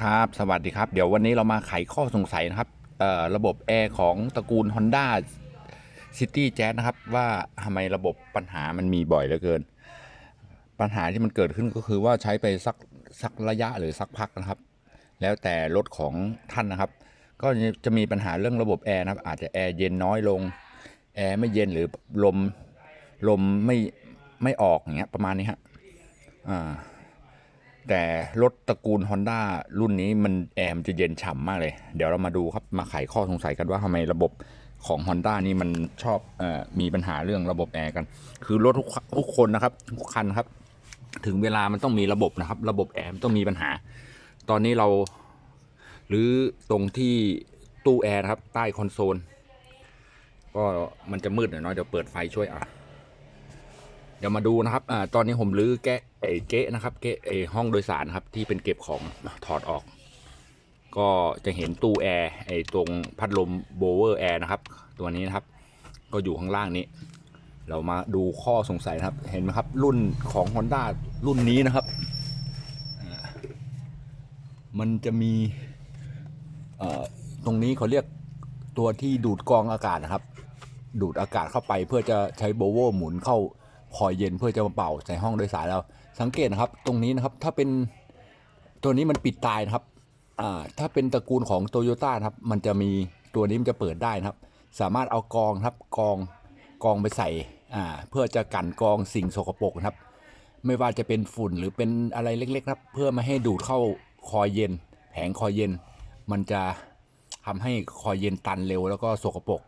ครับ สวัสดีครับ เดี๋ยววันนี้เรามาไขข้อสงสัยนะครับระบบแอร์ของตระกูล Honda City Jazz นะครับ ว่าทำไมระบบปัญหามันมีบ่อยเหลือเกิน ปัญหาที่มันเกิดขึ้นก็คือว่าใช้ไปสักสักระยะหรือสักพักนะครับ แล้วแต่รถของท่านนะครับ ก็จะมีปัญหาเรื่องระบบแอร์นะครับ อาจจะแอร์เย็นน้อยลง แอร์ไม่เย็นหรือลมลมไม่ไม่ออกอย่างเงี้ยประมาณนี้ฮะอ่า แต่รถตระกูล Honda รุ่นนี้มันแอร์มนจะเย็นฉ่ำมากเลย เดี๋ยวเรามาดูครับมาไขข้อสงสัยกันว่าทำไมระบบของ Honda นี่มันชอบอมีปัญหาเรื่องระบบแอร์กัน คือรถทุกคนนะครับทุกคันครับ ถึงเวลามันต้องมีระบบนะครับ ระบบแอร์มันต้องมีปัญหา ตอนนี้เรา หรือตรงที่ตู้แอร์ครับใต้คอนโซลก็มันจะมืดหน่อยเดี๋ยวเปิดไฟช่วยอะ เดี๋ยวมาดูนะครับอ่าตอนนี้ผมรื้อแกะไอ้เก๊ะนะครับ เก๊ะไอ้ห้องโดยสารครับที่เป็นเก็บของถอดออก ก็จะเห็นตู้แอร์ไอ้ตรงพัดลมโบเวอร์แอร์นะครับ ตัวนี้นะครับ ก็อยู่ข้างล่างนี้ เรามาดูข้อสงสัยนะครับเห็นไหมครับ รุ่นของ Honda รุ่นนี้นะครับมันจะมีเอ่อตรงนี้เขาเรียกตัวที่ดูดกองอากาศนะครับ ดูดอากาศเข้าไปเพื่อจะใช้โบโวหมุนเข้า คอยเย็นเพื่อจะมาเป่าใส่ห้องโดยสารเราสังเกตนะครับตรงนี้นะครับถ้าเป็นตัวนี้มันปิดตายนะครับอ่าถ้าเป็นตระกูลของโตโยต้าครับมันจะมีตัวนี้มันจะเปิดได้นะครับ สามารถเอากองครับกองกองไปใส่อ่าเพื่อจะกันกองสิ่งสกปรกนะครับ ไม่ว่าจะเป็นฝุ่นหรือเป็นอะไรเล็กๆครับ เพื่อไม่ให้ดูดเข้าคอยเย็น แผงคอยเย็น มันจะทำให้คอยเย็นตันเร็วแล้วก็สกปรก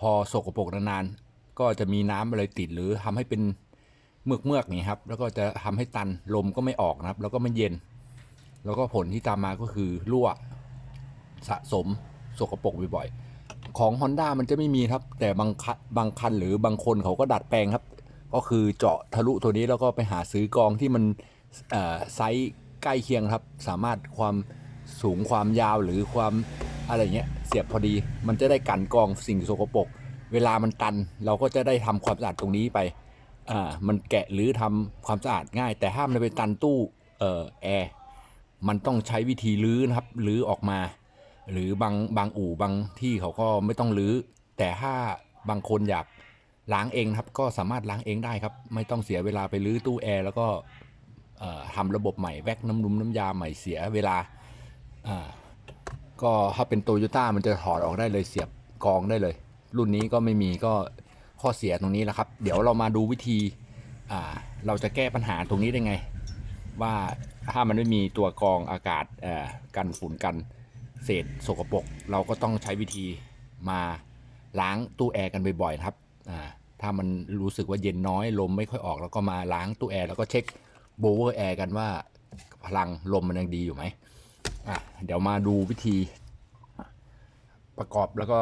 พอสกปรกนานๆ ก็จะมีน้ำอะไรติดหรือทำให้เป็นเมือกเมือกนี่ครับ แล้วก็จะทำให้ตันลมก็ไม่ออกนะครับ แล้วก็ไม่เย็น แล้วก็ผลที่ตามมาก็คือรั่วสะสมสกปรกบ่อยๆของ Honda มันจะไม่มีครับ แต่บางคันบางคันหรือบางคนเขาก็ดัดแปลงครับ ก็คือเจาะทะลุตัวนี้แล้วก็ไปหาซื้อกองที่มันไซส์ใกล้เคียงครับ สามารถความสูงความยาวหรือความอะไรเงี้ยเสียบพอดี มันจะได้กันกองสิ่งสกปรก เวลามันตันเราก็จะได้ทำความสะอาดตรงนี้ไปอ่ามันแกะหรือทำความสะอาดง่าย แต่ห้ามมันไปตันตู้เอ่อแอร์มันต้องใช้วิธีลื้อนะครับลื้อออกมา หรือบางบางอู่บางที่เขาก็ไม่ต้องลื้อ แต่ถ้าบางคนอยากล้างเองครับก็สามารถล้างเองได้ครับ ไม่ต้องเสียเวลาไปลื้อตู้แอร์แล้วก็เอ่อทำระบบใหม่แวกน้ำนุ่มน้ำยาใหม่เสียเวลาอ่าก็ถ้าเป็นโตโยต้ามันจะถอดออกได้เลยเสียบกองได้เลย รุ่นนี้ก็ไม่มีก็ข้อเสียตรงนี้แหละครับ เดี๋ยวเรามาดูวิธีเราจะแก้ปัญหาตรงนี้ได้ไง ว่าถ้ามันไม่มีตัวกรองอากาศกันฝุ่นกันเศษสกปรกเราก็ต้องใช้วิธีมาล้างตู้แอร์กันบ่อยๆครับถ้ามันรู้สึกว่าเย็นน้อยลมไม่ค่อยออกแล้วก็มาล้างตู้แอร์แล้วก็เช็คโบเวอร์แอร์กันว่าพลังลมมันยังดีอยู่ไหมเดี๋ยวมาดูวิธีประกอบแล้วก็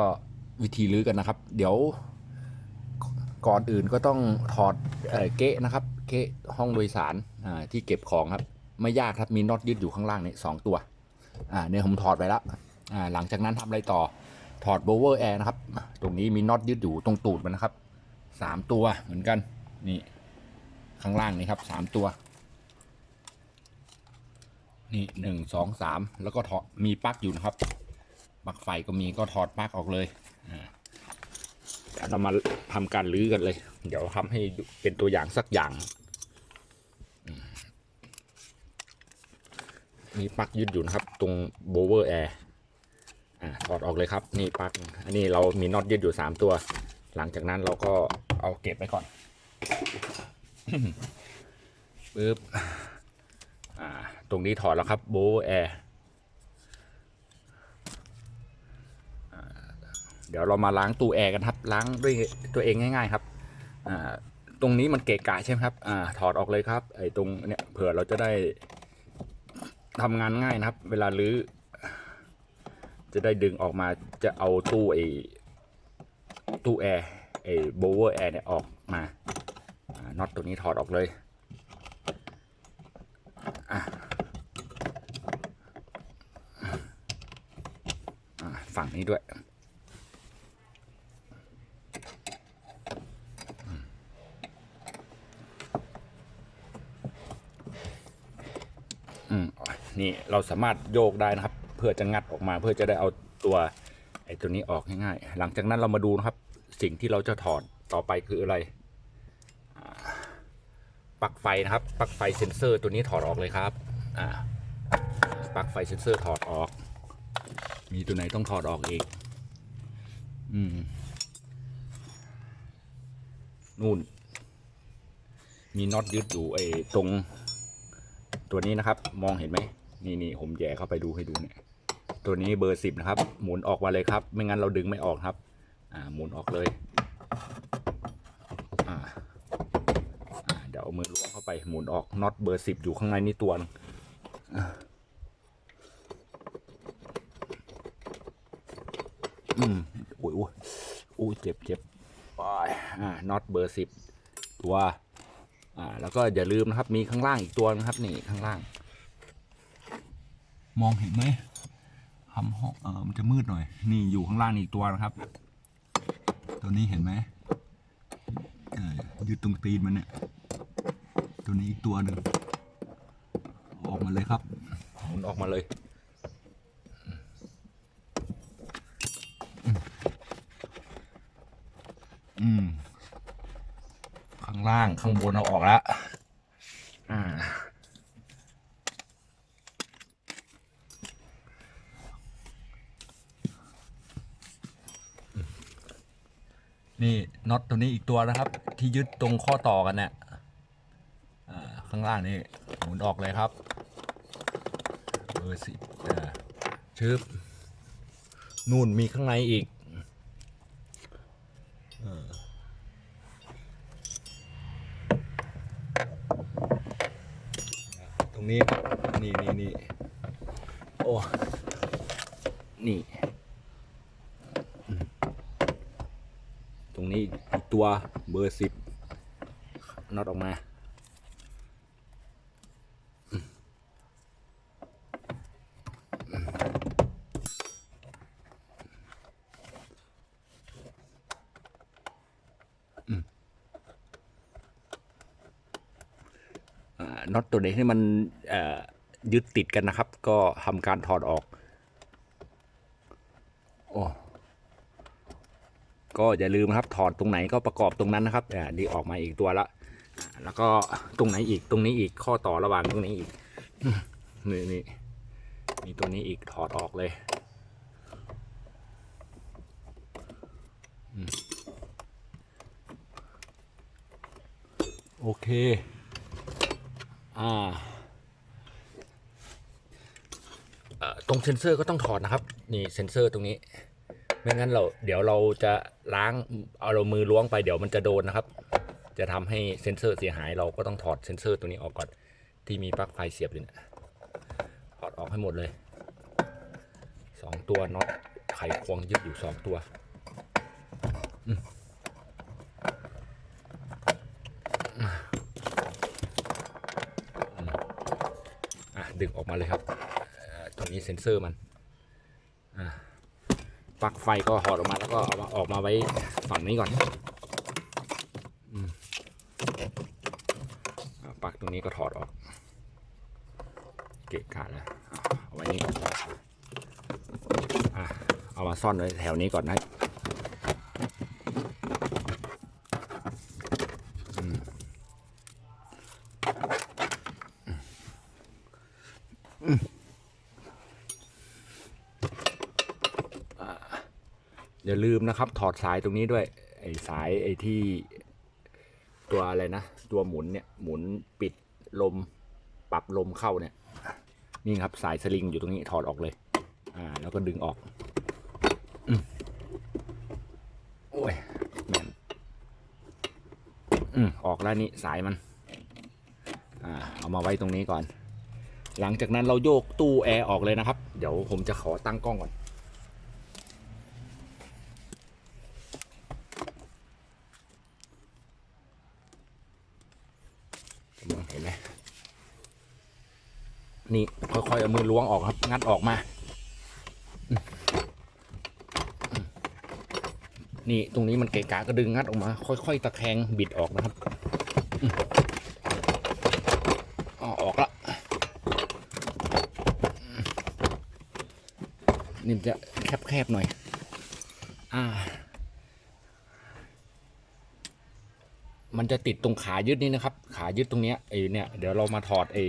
วิธีลื้อกันนะครับ เดี๋ยวก่อนอื่นก็ต้องถอดเอ่อเกะนะครับ เก๊ะห้องโดยสารที่เก็บของครับ ไม่ยากครับมีน็อตยึดอยู่ข้างล่างนี่สองตัวเนี่ยผมถอดไปแล้วหลังจากนั้นทำอะไรต่อถอดโบเวอร์แอร์นะครับ ตรงนี้มีน็อตยึดอยู่ตรงตูดมันนะครับสามตัวเหมือนกันนี่ข้างล่างนี่ครับสามตัว นี่หนึ่งสองสามแล้วก็ถอดมีปลั๊กอยู่นะครับปลั๊กไฟก็มีก็ถอดปลั๊กออกเลย เดี๋ยวเรามาทำการลื้อกันเลย เดี๋ยวทำให้เป็นตัวอย่างสักอย่าง มีปลั๊กยึดอยู่นครับ ตรงโบเวอร์แอร์ถอดออกเลยครับ นี่ปลั๊กอันนี้เรามีน็อตยึดอยู่สามตัว หลังจากนั้นเราก็เอาเก็บไว้ก่อนปึ๊บตรงนี้ถอดแล้วครับโบเวอร์แอร์ เดี๋ยวเรามาล้างตู้แอร์กันครับ ล้างด้วยตัวเองง่าย ๆ ครับตรงนี้มันเกะกะใช่ไหมครับอถอดออกเลยครับ ไอ้ตรงเนี้ยเผื่อเราจะได้ทำงานง่ายนะครับ เวลาลื้อจะได้ดึงออกมาจะเอาตู้ไอ้ตู้แอร์ไอ้โบเวอร์แอร์เนี่ยออกมาน็อตตัวนี้ถอดออกเลยฝั่งนี้ด้วย นี่เราสามารถโยกได้นะครับ เพื่อจะงัดออกมาเพื่อจะได้เอาตัวไอ้ตัวนี้ออกง่ายๆหลังจากนั้นเรามาดูนะครับ สิ่งที่เราจะถอดต่อไปคืออะไรปลั๊กไฟนะครับปลั๊กไฟเซนเซอร์ตัวนี้ถอดออกเลยครับปลั๊กไฟเซนเซอร์ถอดออก มีตัวไหนต้องถอดออกอีกอืมนู่น มีน็อตยึดอยู่ไอ้ตรง ตัวนี้นะครับมองเห็นไหมนี่นี่ผมแย่เข้าไปดูให้ดูเนี่ยตัวนี้เบอร์สิบนะครับหมุนออกมาเลยครับ ไม่งั้นเราดึงไม่ออกครับ อ่าหมุนออกเลยอ่าเดี๋ยวเอามือล้วงเข้าไปหมุนออกน็อตเบอร์สิบอยู่ข้างในนี่ตัวนึงอืมโอ้ยโอ้ยโอ้ยเจ็บเจ็บไปอ่าน็อตเบอร์สิบตัว อ่าแล้วก็อย่าลืมนะครับ มีข้างล่างอีกตัวนะครับนี่ข้างล่าง มองเห็นไหมทำห้องเออมันจะมืดหน่อย นี่อยู่ข้างล่างนี่อีกตัวนะครับ ตัวนี้เห็นไหมเออยืดตรงตีนมันเนี่ย ตัวนี้อีกตัวหนึ่งออกมาเลยครับหมุนออกมาเลยอืมข้าง ล่างข้างบนเอาออกแล้วอ่านี่น็อตตัวนี้อีกตัวนะครับ ที่ยึดตรงข้อต่อกันเนี่ยอ่าข้างล่างนี่หมุนออกเลยครับเบอร์สิบอ่าชึบนู่นมีข้างในอีกเออต รงนี้ นี่นี่นี่โอ้ นี่ ตรงนี้อีกตัวเบอร์สิบน็อตออกมา น็อตตัวนี้ที่มันยึดติดกันนะครับ ก็ทำการถอดออกโอ้ก็อย่าลืมครับถอดตรงไหนก็ประกอบตรงนั้นนะครับอ่าดีออกมาอีกตัวละแล้วก็ตรงไหนอีกตรงนี้อีกข้อต่อระหว่างตรงนี้อีกนี่นี่มีตัวนี้อีกถอดออกเลยโอเค ตรงเซ็นเซอร์ก็ต้องถอดนะครับ นี่เซ็นเซอร์ตรงนี้ ไม่งั้นเราเดี๋ยวเราจะล้างเอาเรามือล้วงไปเดี๋ยวมันจะโดนนะครับ จะทำให้เซ็นเซอร์เสียหายเราก็ต้องถอดเซ็นเซอร์ตัวนี้ออกก่อนที่มีปลั๊กไฟเสียบอยู่เนี่ยถอดออกให้หมดเลยสองตัวน็อตไขควงยึดอยู่สองตัวอืมอืมอะ ดึงออกมาเลยครับตรงนี้เซ็นเซอร์มันปลั๊กไฟก็หอดออกมาแล้วก็เอามาออกมาไว้ฝั่งนี้ก่อนอ่าปลั๊กตรงนี้ก็ถอดออกเกะกะแล้วเอาไว้นี่ก่อนอะเอามาซ่อนไว้แถวนี้ก่อนนะ อย่าลืมนะครับ ถอดสายตรงนี้ด้วย ไอ้สายไอ้ที่ ตัวอะไรนะ ตัวหมุนเนี่ย หมุนปิดลม ปรับลมเข้าเนี่ย นี่ครับสายสลิงอยู่ตรงนี้ถอดออกเลย อ่า แล้วก็ดึงออกอโอ้ยแม่อืมออกแล้วนี่สายมัน อ่า เอามาไว้ตรงนี้ก่อน หลังจากนั้นเราโยกตู้แอร์ออกเลยนะครับ เดี๋ยวผมจะขอตั้งกล้องก่อน มองเห็นไหมนี่ค่อยๆเอามือล้วงออกครับ งัดออกมา นี่ตรงนี้มันเกะกะก็ดึงงัดออกมา ค่อยๆตะแคงบิดออกนะครับอืมอ๋อออกละ นี่มันจะแคบๆหน่อย อ่า มันจะติดตรงขายึดนี่นะครับ ขายึดตรงเนี้ยไอ้เนี่ยเดี๋ยวเรามาถอดไอ้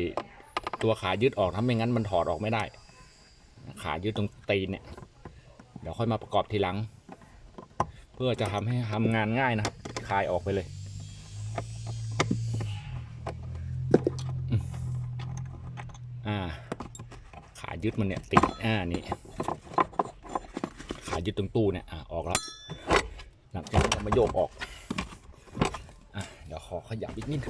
ตัวขายึดออกถ้าไม่งั้นมันถอดออกไม่ได้ ขายึดตรงตีนเนี่ย เดี๋ยวค่อยมาประกอบทีหลัง เพื่อจะทำให้ทำงานง่ายนะครับคลายออกไปเลยอ่าขายึดมันเนี่ยติดอ่านี่ ยึดตรงตู้เนี่ยอ่าออกแล้วหลังจากนั้นเรามาโยกออกอะเดี๋ยวขอขยับอีกนิด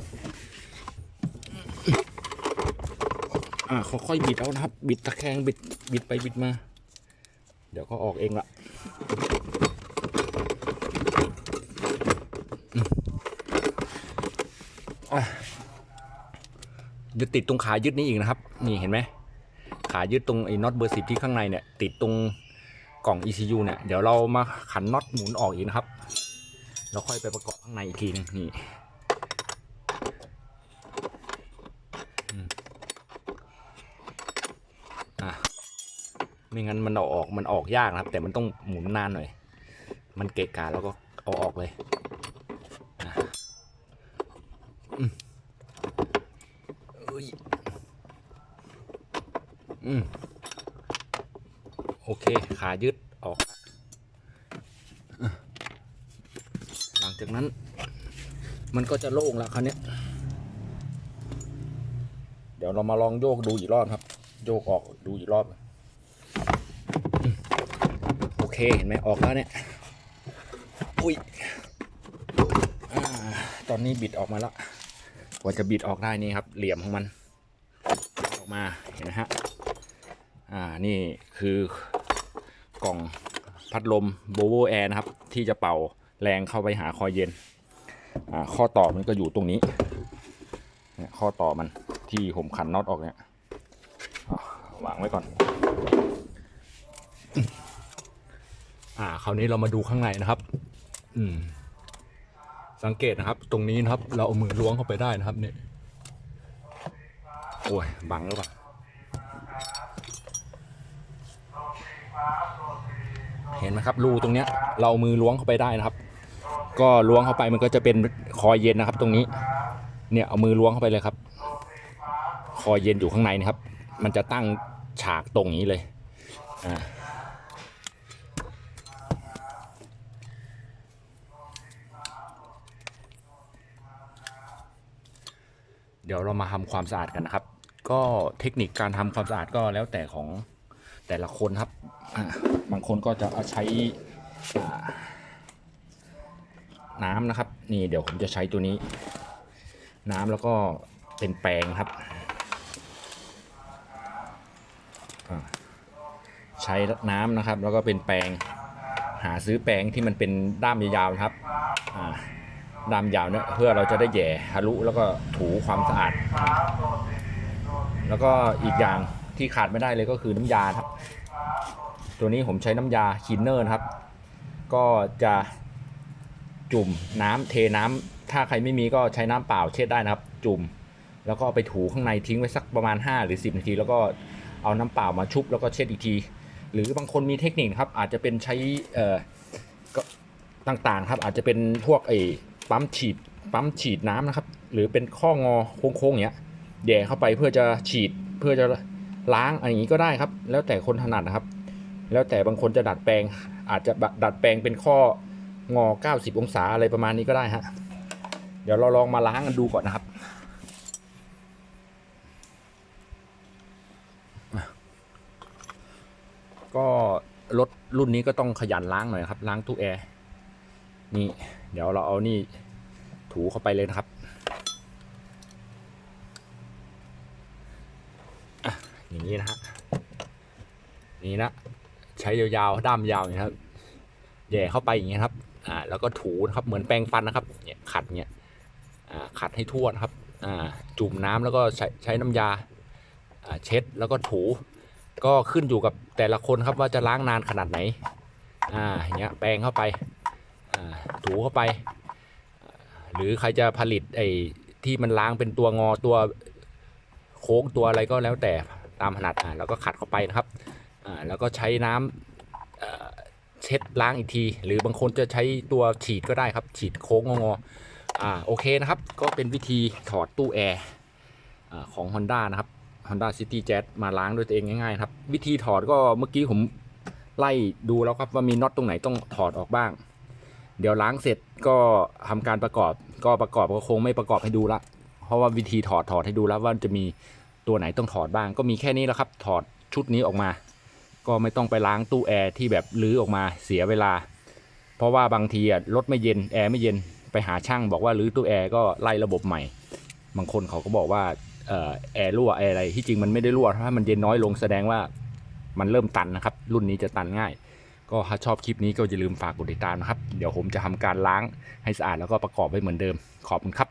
อ่าค่อยๆบิดเอานะครับ บิดตะแคงบิดบิดไปบิดมา เดี๋ยวก็ออกเองละอะจะติดตรงขายึดนี้อีกนะครับ นี่เห็นไหมขายึดตรงไอ้น็อตเบอร์สิบที่ข้างในเนี่ย ติดตรง กล่อง ECU เนี่ย เดี๋ยวเรามาขันน็อตหมุนออกอีกนะครับ แล้วค่อยไปประกอบข้างในอีกทีนึงนี่อะไม่งั้นมันเอาออกมันออกยากนะครับ แต่มันต้องหมุนนานหน่อย มันเกะกะแล้วก็เอาออกเลยอะอืมเอ้ยอืม โอเค ขายึดออก หลังจากนั้น มันก็จะโล่งแล้วคราวเนี้ยเดี๋ยวเรามาลองโยกดูอีกรอบครับ โยกออกดูอีกรอบ โอเค เห็นไหมออกแล้วเนี่ย อุ้ยอตอนนี้บิดออกมาแล้วกว่าจะบิดออกได้นี่ครับ เหลี่ยมของมัน ออกมา เห็นไหมฮะ อ่า นี่คือ กล่องพัดลมโบโวแอร์นะครับ ที่จะเป่าแรงเข้าไปหาคอยเย็นอ่าข้อต่อมันก็อยู่ตรงนี้เนี่ยข้อต่อมันที่ผมขันน็อตออกเนี่ยวางไว้ก่อน อ่า คราวนี้เรามาดูข้างในนะครับ อืม สังเกตนะครับ ตรงนี้นะครับ เราเอามือล้วงเข้าไปได้นะครับเนี่ยโอ้ย บังหรือเปล่า เห็นไหมครับรูตรงเนี้ยเรามือล้วงเข้าไปได้นะครับ ก็ล้วงเข้าไปมันก็จะเป็นคอยเย็นนะครับ ตรงนี้ เนี่ยเอามือล้วงเข้าไปเลยครับ คอยเย็นอยู่ข้างในนะครับ มันจะตั้งฉากตรงนี้เลยอ่าเดี๋ยวเรามาทำความสะอาดกันนะครับ ก็เทคนิคการทำความสะอาดก็แล้วแต่ของ แต่ละคนครับบางคนก็จะเอาใช้น้ำนะครับ นี่เดี๋ยวผมจะใช้ตัวนี้ น้ำแล้วก็เป็นแปรงครับ ใช้น้ำนะครับ แล้วก็เป็นแปรงหาซื้อแปรงที่มันเป็นด้ามยาวๆนะครับอ่ามยาวเนี่ยเพื่อเราจะได้แหย่ทะลุแล้วก็ถูความสะอาด แล้วก็อีกอย่าง ที่ขาดไม่ได้เลยก็คือน้ำยาครับ ตัวนี้ผมใช้น้ำยาคินเนอร์นะครับ ก็จะจุ่มน้ำเทน้ำถ้าใครไม่มีก็ใช้น้ำเปล่าเช็ดได้นะครับ จุ่ม แล้วก็ไปถูข้างในทิ้งไว้สักประมาณ 5 หรือ 10 นาที แล้วก็เอาน้ำเปล่ามาชุบแล้วก็เช็ดอีกที หรือบางคนมีเทคนิคครับ อาจจะเป็นใช้เอ่อต่างๆ ครับ อาจจะเป็นพวกไอ้ปั๊มฉีดปั๊มฉีดน้ำนะครับ หรือเป็นข้องอโค้งๆอย่างเงี้ยแย่เข้าไปเพื่อจะฉีดเพื่อจะ ล้างอะไรอย่างงี้ก็ได้ครับ แล้วแต่คนถนัดนะครับ แล้วแต่บางคนจะดัดแปลง อาจจะดัดแปลงเป็นข้องอ 90 องศาอะไรประมาณนี้ก็ได้ฮะเดี๋ยวเราลองมาล้างกันดูก่อนนะครับก็รถรุ่นนี้ก็ต้องขยันล้างหน่อยครับ ล้างตู้แอร์นี่ เดี๋ยวเราเอานี่ถูเข้าไปเลยนะครับ อย่างนี้นะฮะนี่นะใช้ยาวๆด้ามยาวนี้ครับแหย่เข้าไปอย่างนี้ครับ อ่า แล้วก็ถูนะครับ เหมือนแปรงฟันนะครับ เนี่ยขัดเนี่ย อ่า ขัดให้ทั่วนะครับ อ่า จุ่มน้ำแล้วก็ใช้ใช้น้ำยา อ่า เช็ดแล้วก็ถู ก็ขึ้นอยู่กับแต่ละคนครับว่าจะล้างนานขนาดไหน อ่า อย่างเงี้ย แปรงเข้าไป อ่า ถูเข้าไป หรือใครจะผลิตไอ้ที่มันล้างเป็นตัวงอตัวโค้งตัวอะไรก็แล้วแต่ ตามถนัดอ่าแล้วก็ขัดเข้าไปนะครับอ่าแล้วก็ใช้น้ำเอ่อเช็ดล้างอีกที หรือบางคนจะใช้ตัวฉีดก็ได้ครับ ฉีดโค้งงออ่าโอเคนะครับ ก็เป็นวิธีถอดตู้แอร์ของ Honda นะครับ Honda City Jazz มาล้างด้วยตัวเองง่ายๆครับ วิธีถอดก็เมื่อกี้ผมไล่ดูแล้วครับว่ามีน็อตตรงไหนต้องถอดออกบ้าง เดี๋ยวล้างเสร็จก็ทำการประกอบ ก็ประกอบก็คงไม่ประกอบให้ดูละ เพราะว่าวิธีถอดถอดให้ดูแล้วว่าจะมี ตัวไหนต้องถอดบ้าง ก็มีแค่นี้แหละครับ ถอดชุดนี้ออกมา ก็ไม่ต้องไปล้างตู้แอร์ที่แบบลื้อออกมาเสียเวลา เพราะว่าบางทีอะรถไม่เย็นแอร์ไม่เย็นไปหาช่างบอกว่าลื้อตู้แอร์ก็ไล่ระบบใหม่ บางคนเขาก็บอกว่าแอร์รั่วแอร์อะไรที่จริงมันไม่ได้รั่วถ้ามันเย็นน้อยลงแสดงว่ามันเริ่มตันนะครับ รุ่นนี้จะตันง่าย ก็ถ้าชอบคลิปนี้ก็อย่าลืมฝากกดติดตามนะครับ เดี๋ยวผมจะทำการล้างให้สะอาดแล้วก็ประกอบไว้เหมือนเดิม ขอบคุณครับ